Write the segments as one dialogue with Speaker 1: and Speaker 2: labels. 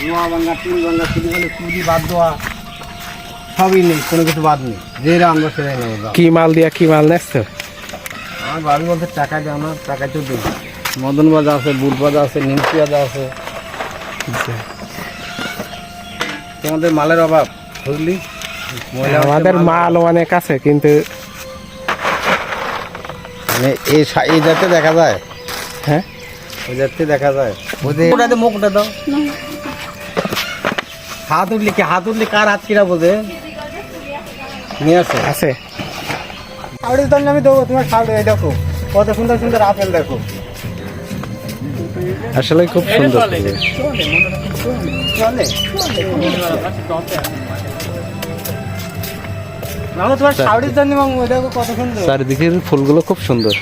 Speaker 1: নোয়া ভাঙ্গা টিন ভাঙ্গা শুধু হলে কুড়ি বাদ দেওয়া সবই নেই কোনো কিছু বাদ নেই। যেটা আমরা সেটাই নেব
Speaker 2: কি মাল দিয়া কি মাল নেছ
Speaker 1: আমার বাড়ি বলতে টাকা দেয় আমার টাকা তো দেই। মদন বাজা আছে বুট বাজা আছে নিমকি বাজা আছে। তোমাদের মালের অভাব বুঝলি?
Speaker 2: আমাদের
Speaker 1: মাল-
Speaker 2: অনেক আছে কিন্তু
Speaker 1: মানে এই জাতে দেখা যায়?
Speaker 2: হ্যাঁ?
Speaker 1: ওই জাতে দেখা যায়? ওদের ওটাতে মুখটা দাও। হাত উঠলে কি হাত উঠলে কার হাত কিরা বোঝে নিয়ে আসো
Speaker 2: আছে
Speaker 1: সাউড়ির দাম আমি দেবো তোমার এই দেখো কত সুন্দর সুন্দর আপেল দেখো
Speaker 2: আসলে খুব সুন্দর চারিদিকের ফুলগুলো খুব সুন্দর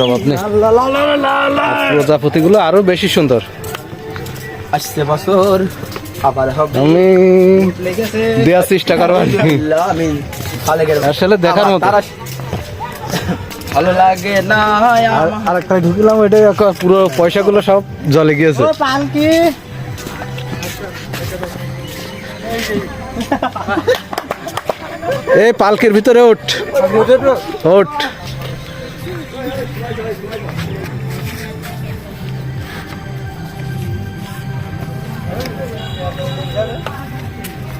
Speaker 2: জবাব নেই প্রজাপতিগুলো আরও বেশি সুন্দর
Speaker 1: আসছে বছর আবার হবে।
Speaker 2: আমি দেওয়ার চেষ্টা করব
Speaker 1: আমি
Speaker 2: আসলে দেখার মতো।
Speaker 1: ভালো লাগে না
Speaker 2: আর ঢুকলাম এটা পুরো পয়সাগুলো সব জলে গিয়েছে।
Speaker 1: পালকি।
Speaker 2: এই পালকির ভিতরে ওঠ। ওঠ।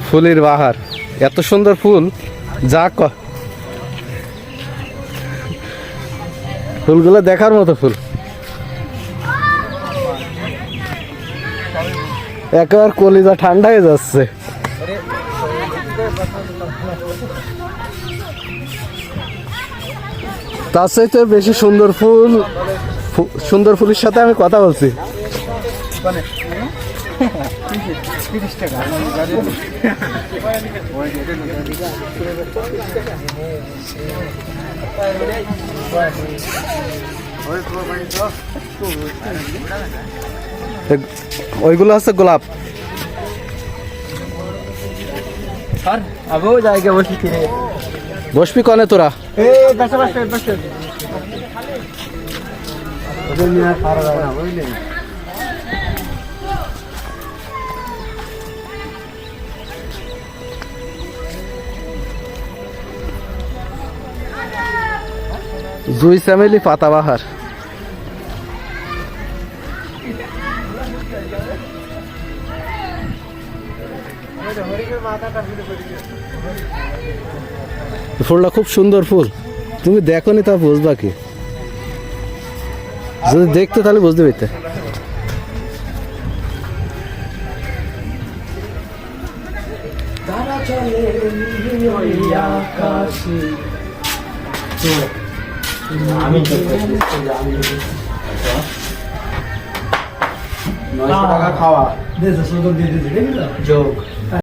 Speaker 2: ফুলের বাহার। এত সুন্দর ফুল, যা ক। ফুলগুলো দেখার মতো ফুল। একবার কলিজা ঠান্ডা হয়ে যাচ্ছে। তার চাইতে বেশি সুন্দর ফুল সুন্দর ফুলের সাথে আমি কথা বলছি। এ- ওইগুলো হচ্ছে গোলাপ।
Speaker 1: আর আবো জায়গা বসি
Speaker 2: বসবি কনে তোরা?
Speaker 1: বসে বসে বসে। ওদের নিয়ে আর পারা যাবে না বুঝলি
Speaker 2: জুই চামেলি পাতাবাহার ফুলটা খুব সুন্দর ফুল। তুমি দেখো নি তা বুঝবা কি? যদি দেখতে তাহলে বুঝতে পারতে
Speaker 1: নয়শো টাকা খাওয়া। যোগ